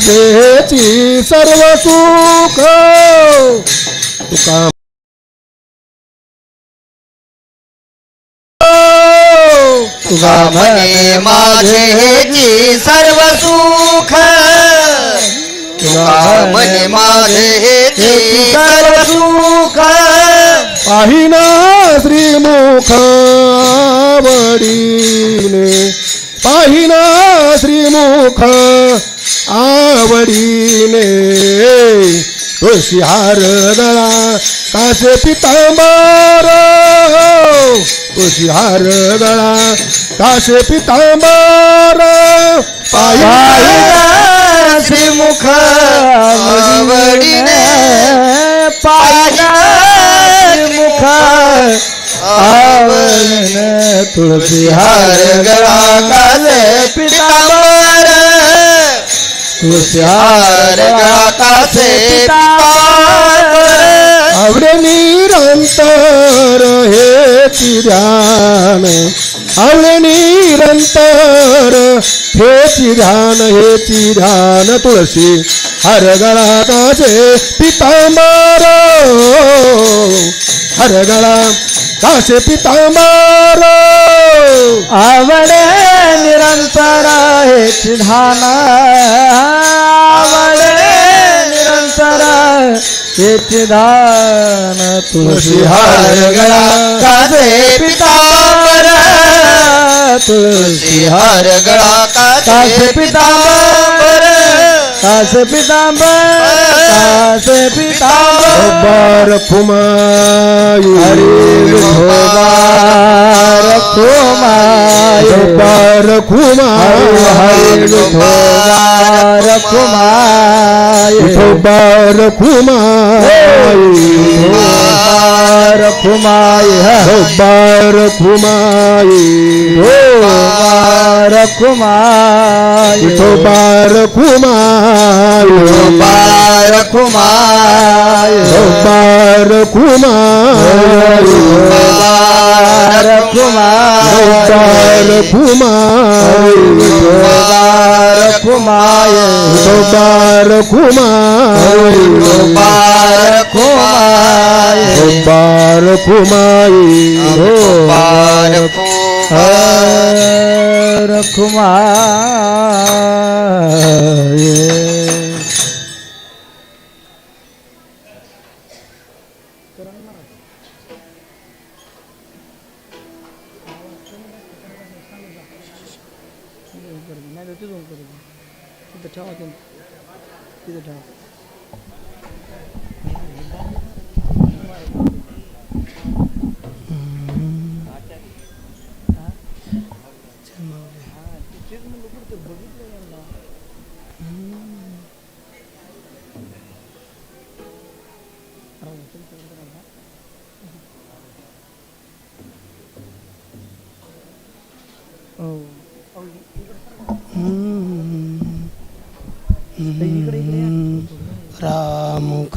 माझेची सर्व सुख. तुका तुझा म्हणे माझे हेची सर्व सुख. तुझा म्हणे माझे हेची सर्व सुख. पाहिना श्रीमुख वडीने पाहिना श्रीमुख आवडीने तुळशी हार दळा तासे पितांबर. तुळशी हार दळा तासे पितांबर. पाहिना श्रीमुख आवडीने पाहिला श्रीमुख आवडीने. तुळशी हार गळा काले पितांबर. तुळशी हार गळा कासे आवडे निरंतर हे ध्यान आवडे निरंतर हे ध्यान हे ध्यान तुळशी. हरगळा कासे पितांबर. हरगळा कासे पितांबर. आवडे निरंतर आहे ध्यान आवडे निरंतर हेच ध्यान तुळशी हार गळा काजे पितांबर. तुळशी हार गळा काजे पितांबर. कासे पितांबर कासे पितांबर. बर कुमायू हरी विठोबार कुमाय बर कुमार हरी विठोबार कुमार विठोबार कुमाय बर विठोबार कुमाय बर कुमार विठोबार कुमाय बर कुमार विठोबार कुमाय बर कुमार विठोबार कुमाय बर कुमार विठोबार कुमाय बर कुमाई विठोबार कुमार कुमाय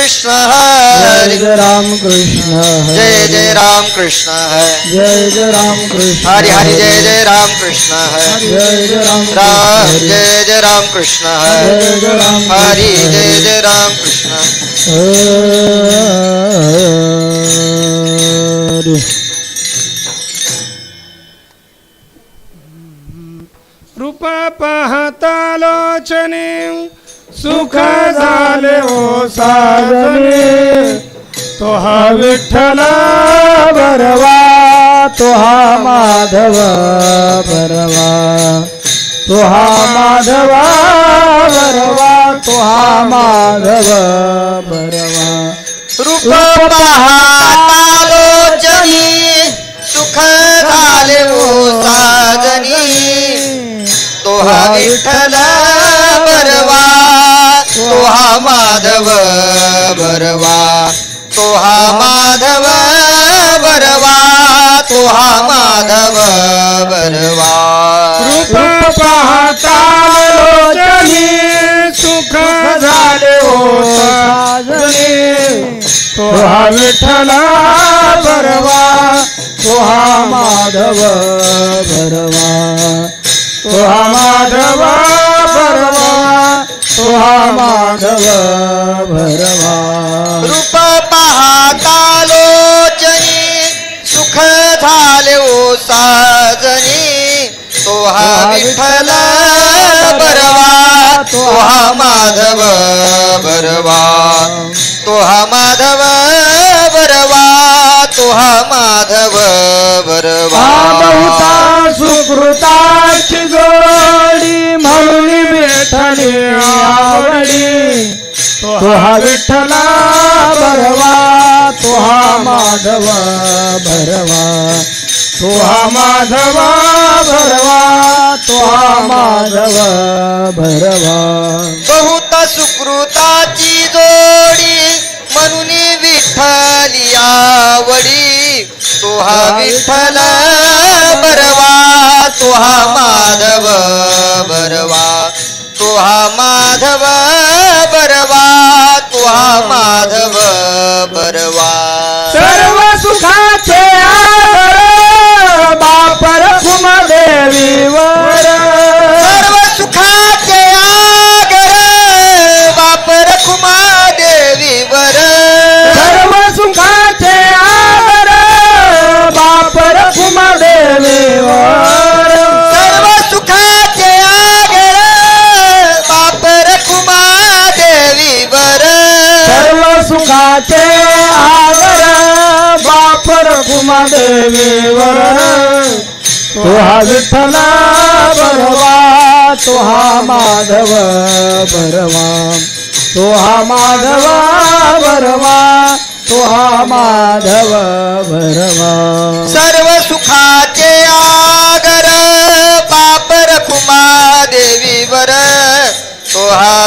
कृष्ण हरी जय राम कृष्ण जय जय राम कृष्ण हरी जय जय राम कृष्ण हरि हरि जय जय राम कृष्ण हरी जय जय राम जय जय राम कृष्ण हरी हरी जय जय राम कृष्ण ओ साजने तो हा विठ्ठल बरवा तो हा माधव बरवा तो हा माधवा बरवा तो हा माधव बरवा। रूप पाहता लोचनी सुख झाले ओ साजनी तो हा माधव बरवा तोहा माधव बरवा तोहा माधव बरवा. रूप पाहता लोचनी सुख झाले ओ साजने. तो बरवा तोहा माधव बरवा. तोहा माधव भरवा. रूप पाहता लोचनी सुख झाले ओ साजनी. तो हा विठ्ठल बरवा तो हा माधव बरवा तो हा माधव बरवा तो हा माधव बरवा बहुता सुकृताची विठ्ठली आवडी. तो हा विठ्ठला भरवा तो हा माधव भरवा. तो हा माधव भरवा तो हा माधव भरवा. बहुत सुकृताची जोडी म्हणून विठ्ठली आवडी. तो हा विठ्ठल बरवा तो हा माधव बरवा सर्व सुखाचे आगर वापर कुमा देवीवर सर्व सुखाचे आगर बापर देवीवर तो हा विठ्ठला बरवा तो हा माधव बरवा तो हा माधव बरवा तो हा माधव भरवा सर्व सुखाचे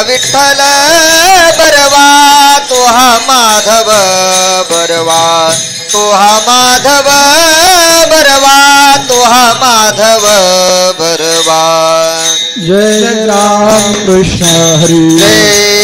विठ्ठल बरवा तो हा माधव बरवा. तो हा माधव बरवा. तो हा माधव बरवा. जय जय राम कृष्ण हरी. जय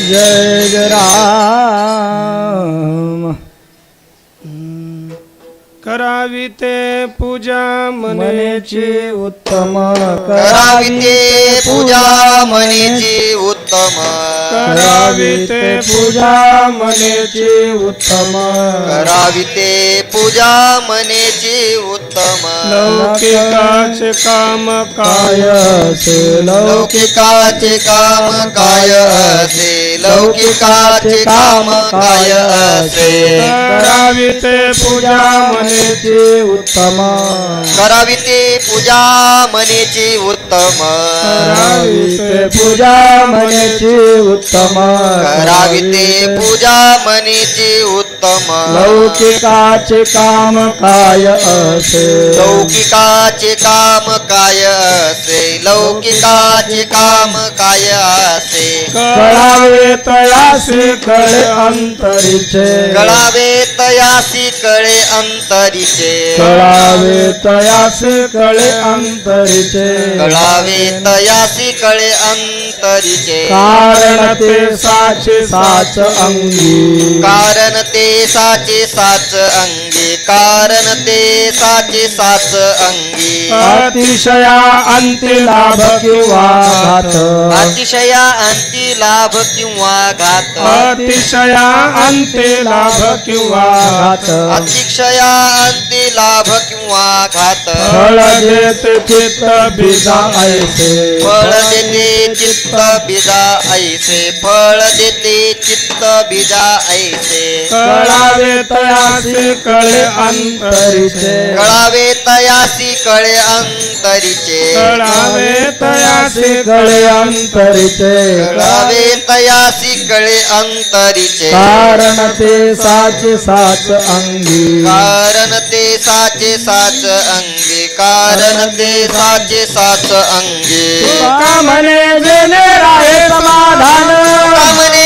राम जय जय राम करावी ते पूजा मने मनेची उत्तम करावी ते पूजा मनीची उत्तम करावी ते पूजा मनेची उत्तम करावी ते पूजा मनेची उत्तम उत्तम लौकिकाचे काम काय असे? लौकिक लौकिकाचे काम काय असे? लौकिकाचे काम काय असे? करावी ते पूजा मनेचे उत्तम. करावी ते पूजा मनेची उत्तम. करावी ते पूजा मनेचे उत्तम. करावी ते पूजा मनेची उत्तम लौकिकाचे काम काय असे? लौकिकाचे काम काय असे? लौकिकाचे काम काय असे? कळावे तयासे कळे अंतरीचे। कळावे तयासी कळे अंतरीचे कळावे तयासे कळे अंतरीचे कळावे तयासी कळे अंतरीचे कारण ते साचे साच अंगी। कारण ते साचे साच अंगी। कारण ते साचे साच अंगी. अतिशया अंती लाभ किंवा घात. अतिशया अंती लाभ किंवा घात. अतिशया अंते लाभ किंवा घात. अतिशया अंती लाभ किंवा घात. फळ देते चित्त बीजा ऐसे. फळ देते चित्त बीजा ऐसे. फळ देते चित्त बीजा ऐसे. कळावे तयासे कळे अंतरीचे. कळावे तयासी कळे अंतरीचे. कळावे तयासे कळे अंतरीचे. कळावे तयासी कळे अंतरीचे. कारण ते साचे साच अंगी. कारण ते साचे साच अंगी. कारण ते साचे साच अंगी. का म्हणे जेणे राहे समाधान. कामने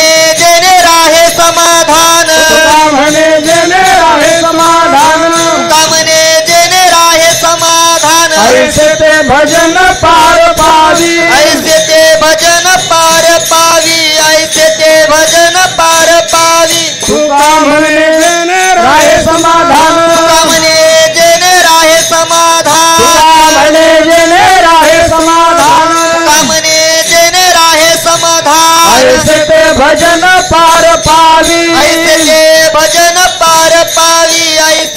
भजन पार पावी। ऐसे ते भजन पार पावी ऐसे ते भजन पार पावी। तुका म्हणे जेणे राहे समाधान। कामने जेने राहे तुका समाधान म्हणे जेणे राहे समाधान। कामने जेने राहे समाधान। ऐसे ते भजन पार पावी। ऐसे ते भजन पार पावी ऐसे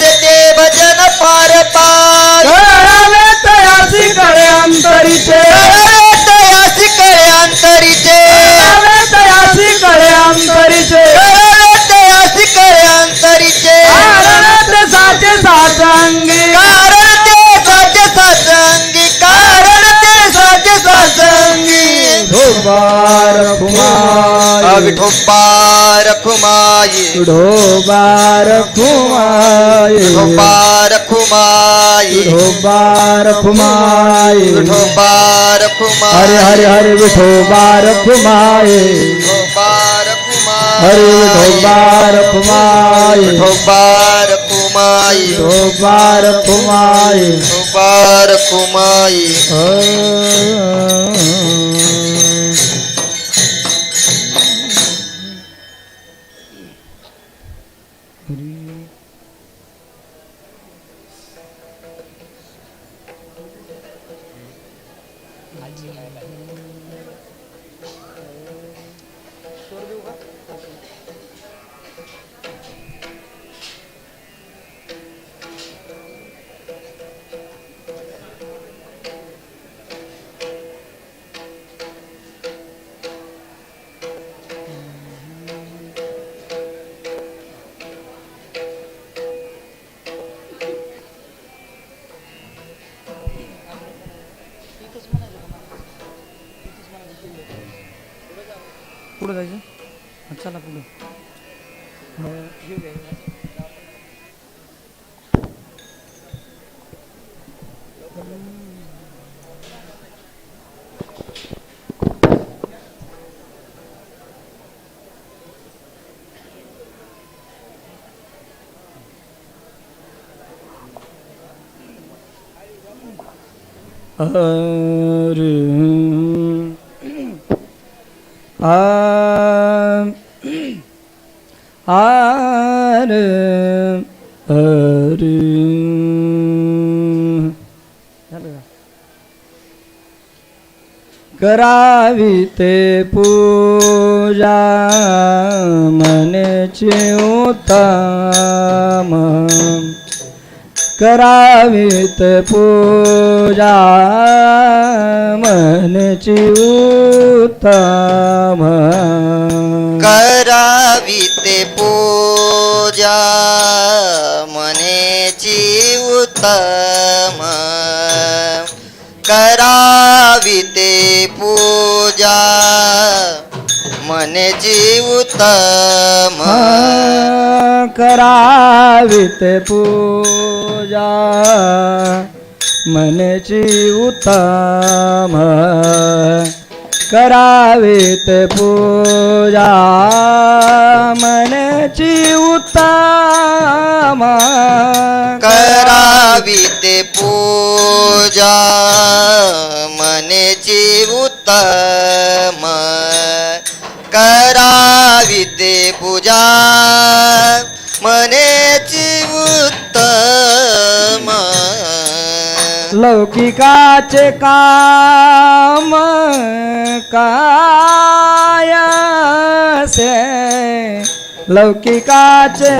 साचंगी ढोबार खुमाई विठोबार खुमाई ढोबार खुमाई विठोबार खुमाई ढोबार खुमाई विठोबार हरे खुमाई हरे हरे विठोबार खुमाई विठोबार हरे खुमाई विठोबार खुमाई विठोबार खुमाई ढोबार खुमाई विठोबार खुमाई पुढं जायचं चला पुढं हरे आ आर हरे झालं करावी ते पूजा मनेचे उत्तम करावीत पूजा मनची उत्तम. करावी पूजा मनेची उत्तम. करावी पूजा मनेची उत्तम करावीत पूजा। मनची उत्तम करावीत पूजा। मनची उत्तम करावी ते पूजा। मनेची उत्तम करावी ते पूजा. मनेची उत्तम. लौकिकाचे काम काय से लौकिकाचे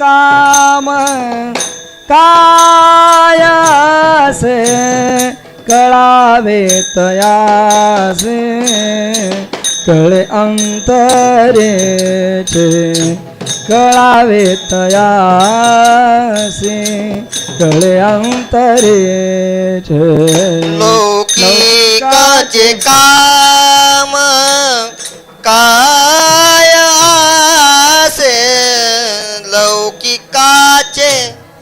काम काय से कळावे तयासे कळे अंतरेचे कळावे तयासे. कळे अंतरेचे लौकिकाचे काम काय आसे लौकिकाचे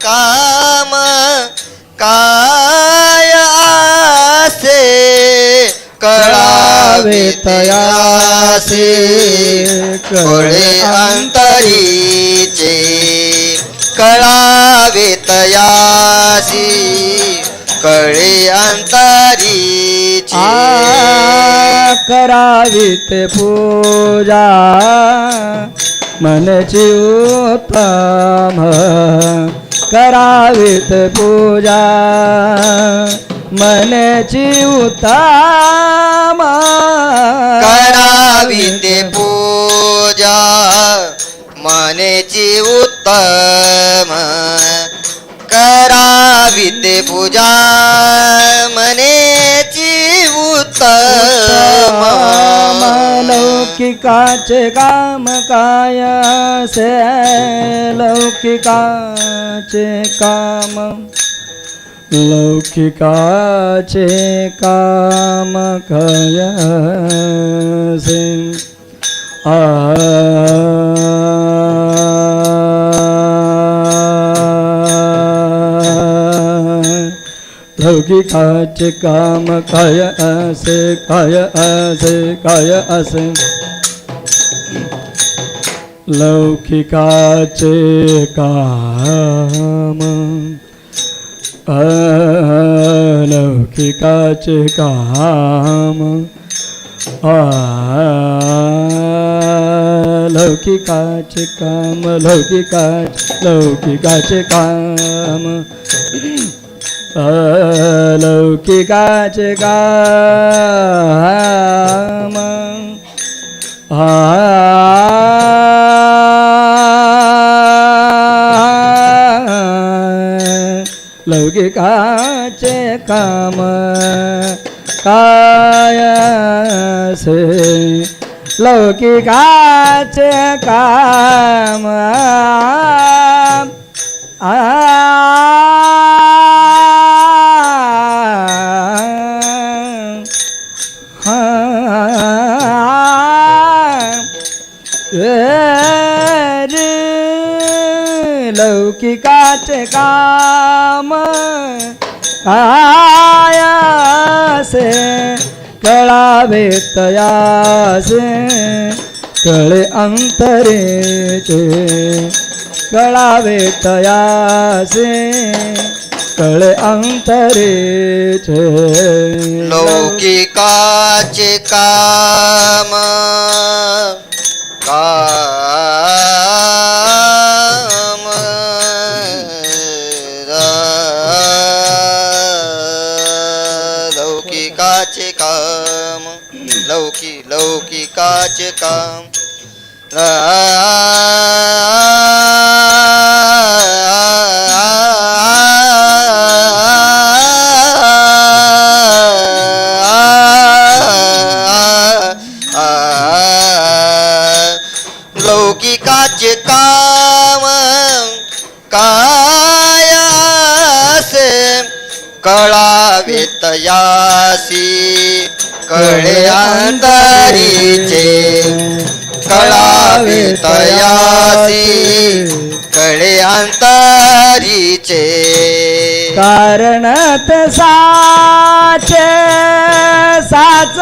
काम काय आसे कळा तयासे कळे अंतरीचे कळावे तयासी कळे अंतरीचे. करावीत पूजा मनची उत्तम करावीत पूजा मनची उत्तम लौकिकाचे काम काय असे? लौकिकाचे काम. लौकिकाचे काम काय असे? आ. लौकिकाचे काम काय असे? काय असे? काय असे? लौकिकाचे काम. अलौकिकाचे काम. लौकिकाचे काम लौकिका लौकिकाचे काम. अलौकिकाचे काम. लौकिकाचे काम काय से लौकिकाचे काम लौकिकाचे काम. आयासे कळावे तयासे? कळे अंतरेचे. कळावे तयासे. कळे अंतरेचे. लौकिकाचे काम. का काच काम कारणत साच साच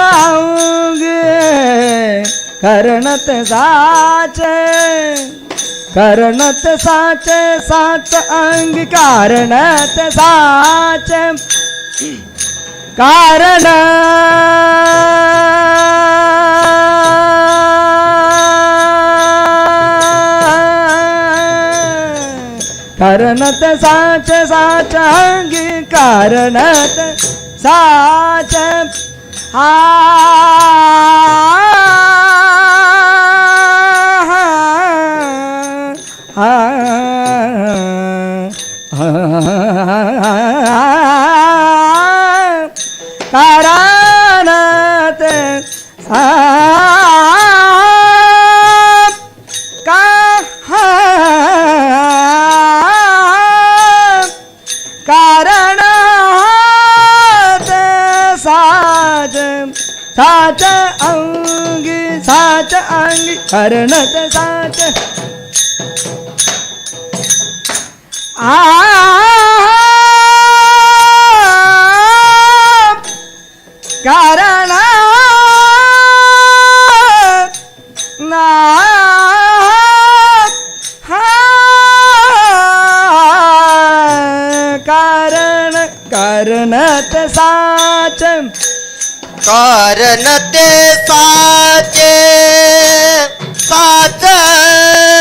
करणत साच करणत साच साच अंग. कारणत साच. कारण कारणत साच साच अंगी कारणत साच हा कारणत ഹരണത സാച ആ കാരണ കാരണ കാരണത കാരണത്തെ സാചേ father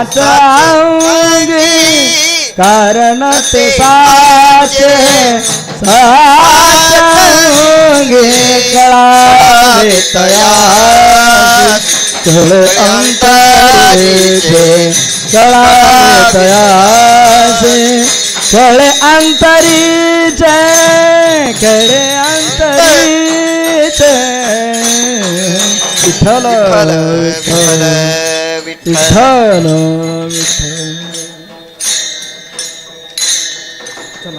अंगी कारण ते साच साच कळावे तया चल अंतरीचे कळावे तयासे कळे अंतरीचे कळे अंतरीचे विठ्ठल विठ्ठल। विठ्ठल विठ्ठल विठ्ठल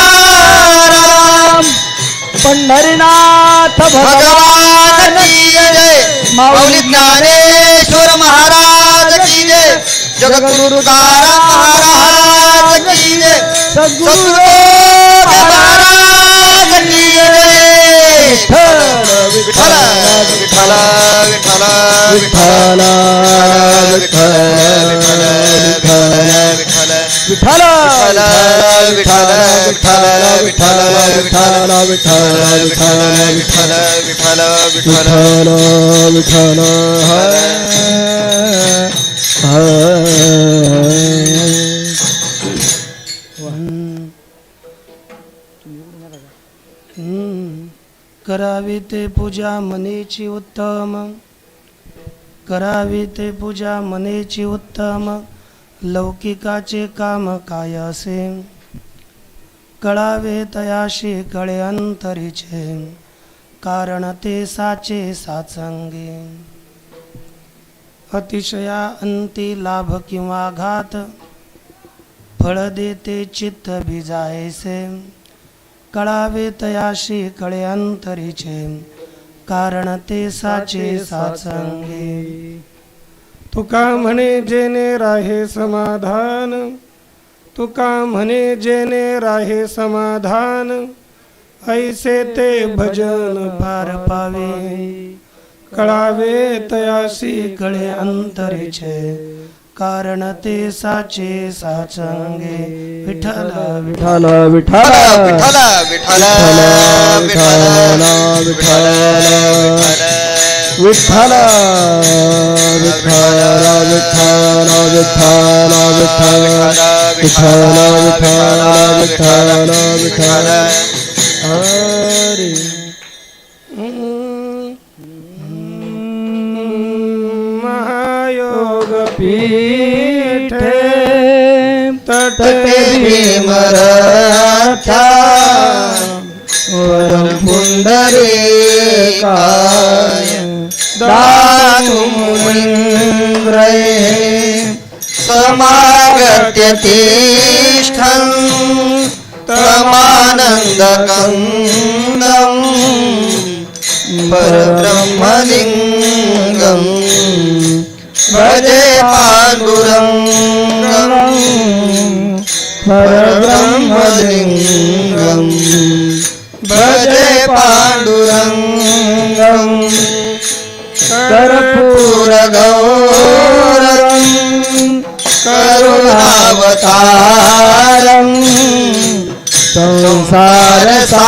तुकाराम पंढरीनाथ भगवान की जय। माऊली ज्ञानेश्वर महाराज की जय। जगद्गुरु तुकाराम महाराज की जय। सद्गुरु महाराज की जय। विठ्ठल विठ्ठल विठ्ठल विठ्ठल विठ्ठल विठ्ठल। विठ्ठल विठ्ठल विठ्ठल विठ्ठल विठ्ठल विठ्ठल विठ्ठल विठ्ठल विठ्ठल विठ्ठल विठ्ठल विठ्ठल करावी ते पूजा मनेची उत्तम करावी ते पूजा मनेची उत्तम लौकिकाचे काम काय असे? कळावे तयाशी कळे अंतरीचे कारण ते साचे साचंगे. अतिशया अंती लाभ किंवा घात फळ देते चित्त बिजायसे कळावे तयाशी कळे अंतरीचे कारण ते साचे साचंगे. तुका म्हणे जेने राहे समाधान. तुका म्हणे जेने राहे समाधान. ऐसे ते भजन पार पावे. कळावे तयाशी कळे अंतरीचे कारण ते साचे साचंगे. विठ्ठल. विठ्ठल विठ्ठल विठ्ठल विठ्ठल विठ्ठल विठ्ठल विठ्ठल विठ्ठल विठ्ठल विठ्ठल विठ्ठल विठ्ठल विठ्ठल विठ्ठल विठ्ठल विठ्ठल हरी महायोग पीठे तटे भीमरथा वरम पुंडरीकाय का समागत्य समागत्यतिष्ठन् तमानन्दकन्दम् परब्रह्मलिङ्गम् भजे पाण्डुरङ्गम् परब्रह्मलिङ्गम् भजे पाण्डुरङ्गम् घोरं करुणावतारं संसारसा